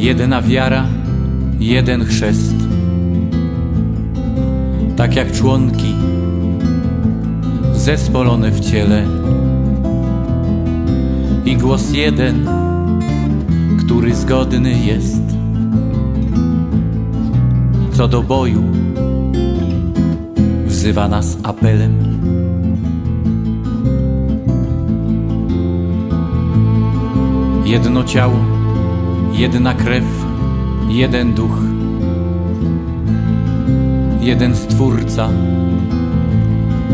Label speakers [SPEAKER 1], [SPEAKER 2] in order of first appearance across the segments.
[SPEAKER 1] Jedna wiara, jeden chrzest. Tak jak członki zespolone w ciele. I głos jeden, który zgodny jest. Co do boju, wzywa nas apelem. Jedno ciało, jedna krew, jeden duch, jeden Stwórca,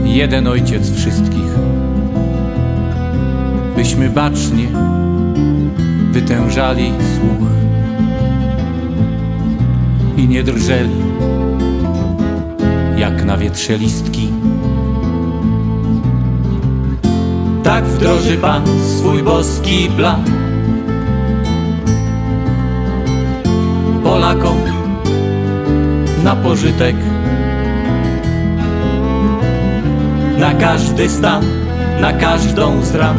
[SPEAKER 1] jeden Ojciec wszystkich. Byśmy bacznie wytężali słuch i nie drżeli jak na wietrze listki. Tak wdroży Pan swój boski plan Polakom na pożytek. Na każdy stan, na każdą z ran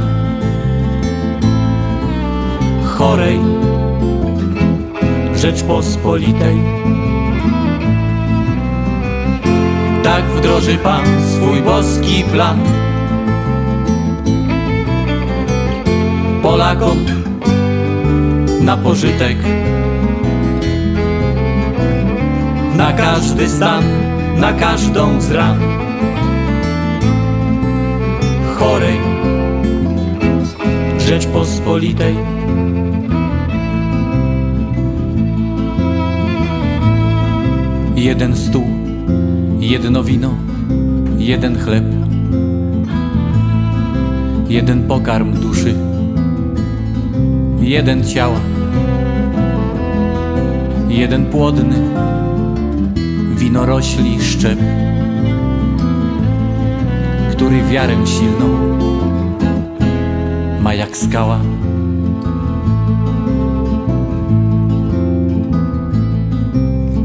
[SPEAKER 1] chorej Rzeczpospolitej. Tak wdroży Pan swój boski plan. Polakom na pożytek. Na każdy stan, na każdą z ran. Chorej Rzeczpospolitej. Jeden stół, jedno wino, jeden chleb, jeden pokarm duszy, jeden ciała, jeden płodny, winorośli szczep, który wiarę silną ma jak skała.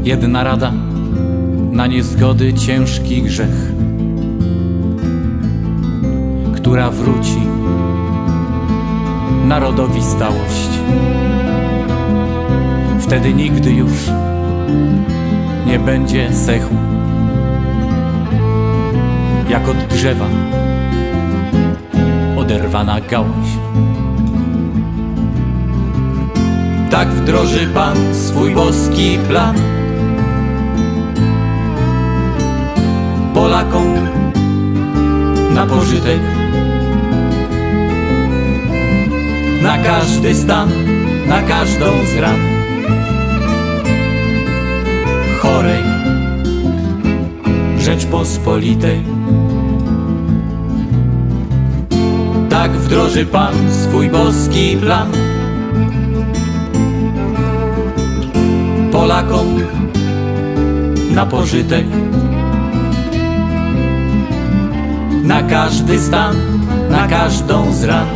[SPEAKER 1] Jedna rada na niezgody ciężki grzech, która wróci narodowi stałość. Wtedy nigdy już nie będzie sechł, jak od drzewa oderwana gałąź. Tak wdroży Pan swój boski plan. Polakom na pożytek. Na każdy stan, na każdą z ran Rzeczpospolitej. Tak wdroży Pan swój boski plan. Polakom na pożytek. Na każdy stan, na każdą z ran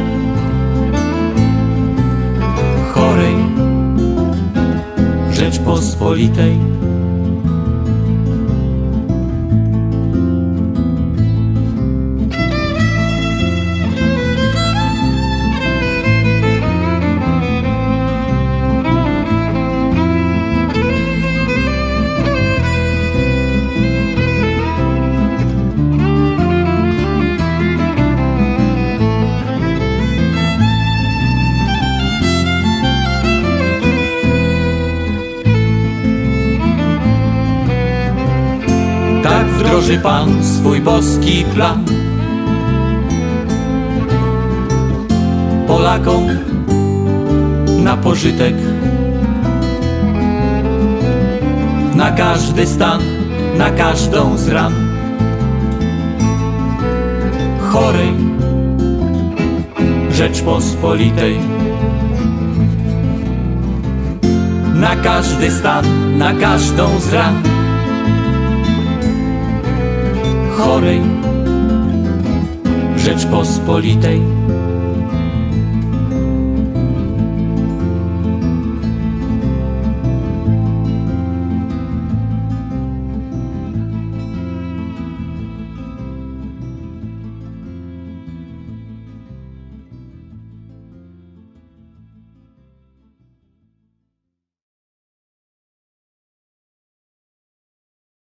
[SPEAKER 1] chorej Rzeczpospolitej. Wdroży Pan swój boski plan. Polakom na pożytek. Na każdy stan, na każdą z ran chorej Rzeczpospolitej. Na każdy stan, na każdą z ran chorej Rzeczpospolitej.